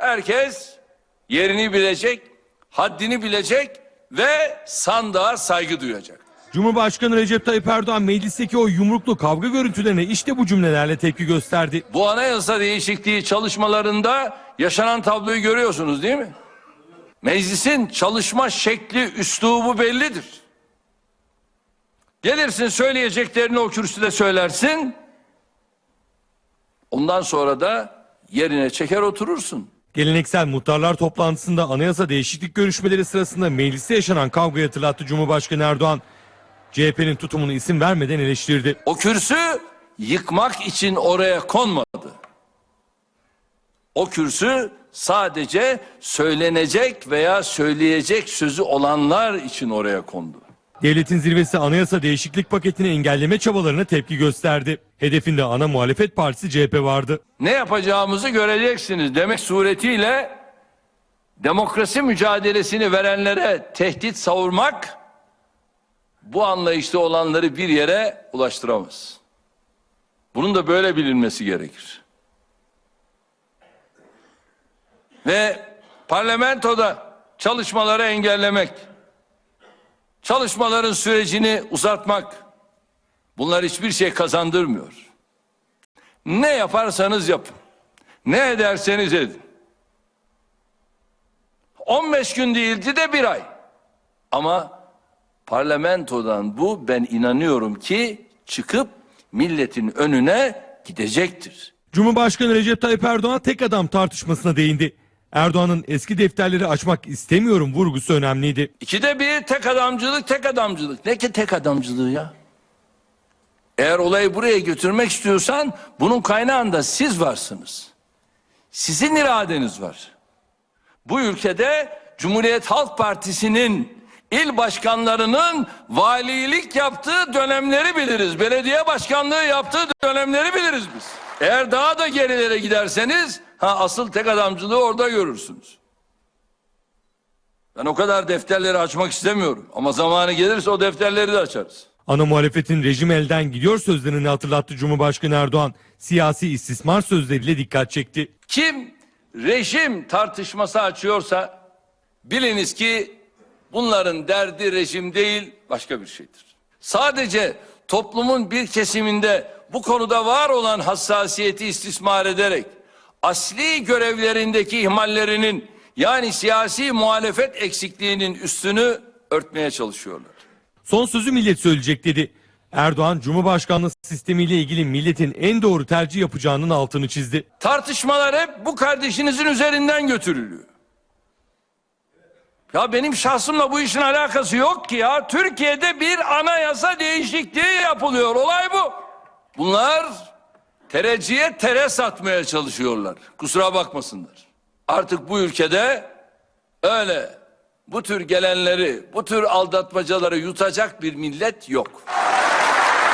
Herkes yerini bilecek, haddini bilecek ve sandığa saygı duyacak. Cumhurbaşkanı Recep Tayyip Erdoğan meclisteki o yumruklu kavga görüntülerine işte bu cümlelerle tepki gösterdi. Bu anayasa değişikliği çalışmalarında yaşanan tabloyu görüyorsunuz değil mi? Meclisin çalışma şekli, üslubu bellidir. Gelirsin söyleyeceklerini o kürsüde söylersin. Ondan sonra da yerine çeker oturursun. Geleneksel muhtarlar toplantısında anayasa değişiklik görüşmeleri sırasında mecliste yaşanan kavgayı hatırlattı Cumhurbaşkanı Erdoğan. CHP'nin tutumunu isim vermeden eleştirdi. O kürsü yıkmak için oraya konmadı. O kürsü sadece söylenecek veya söyleyecek sözü olanlar için oraya kondu. Devletin zirvesi anayasa değişiklik paketini engelleme çabalarına tepki gösterdi. Hedefinde ana muhalefet partisi CHP vardı. Ne yapacağımızı göreceksiniz demek suretiyle demokrasi mücadelesini verenlere tehdit savurmak bu anlayışta olanları bir yere ulaştıramaz. Bunun da böyle bilinmesi gerekir. Ve parlamentoda çalışmaları engellemek, çalışmaların sürecini uzatmak bunlar hiçbir şey kazandırmıyor. Ne yaparsanız yapın. Ne ederseniz edin. 15 gün değildi de bir ay. Ama parlamentodan bu ben inanıyorum ki çıkıp milletin önüne gidecektir. Cumhurbaşkanı Recep Tayyip Erdoğan tek adam tartışmasına değindi. Erdoğan'ın eski defterleri açmak istemiyorum vurgusu önemliydi. İkide bir tek adamcılık tek adamcılık. Ne ki tek adamcılığı ya? Eğer olayı buraya götürmek istiyorsan bunun kaynağında siz varsınız. Sizin iradeniz var. Bu ülkede Cumhuriyet Halk Partisi'nin il başkanlarının valilik yaptığı dönemleri biliriz. Belediye başkanlığı yaptığı dönemleri biliriz biz. Eğer daha da gerilere giderseniz ha asıl tek adamcılığı orada görürsünüz. Ben o kadar defterleri açmak istemiyorum. Ama zamanı gelirse o defterleri de açarız. Ana muhalefetin rejim elden gidiyor sözlerini hatırlattı Cumhurbaşkanı Erdoğan. Siyasi istismar sözleriyle dikkat çekti. Kim rejim tartışması açıyorsa biliniz ki bunların derdi rejim değil başka bir şeydir. Sadece toplumun bir kesiminde bu konuda var olan hassasiyeti istismar ederek asli görevlerindeki ihmallerinin yani siyasi muhalefet eksikliğinin üstünü örtmeye çalışıyorlar. Son sözü millet söyleyecek dedi. Erdoğan Cumhurbaşkanlığı sistemiyle ilgili milletin en doğru tercih yapacağının altını çizdi. Tartışmalar hep bu kardeşinizin üzerinden götürülüyor. Ya benim şahsımla bu işin alakası yok ki ya. Türkiye'de bir anayasa değişikliği yapılıyor. Olay bu. Bunlar tereciye tere satmaya çalışıyorlar. Kusura bakmasınlar. Artık bu ülkede öyle bu tür gelenleri, bu tür aldatmacaları yutacak bir millet yok.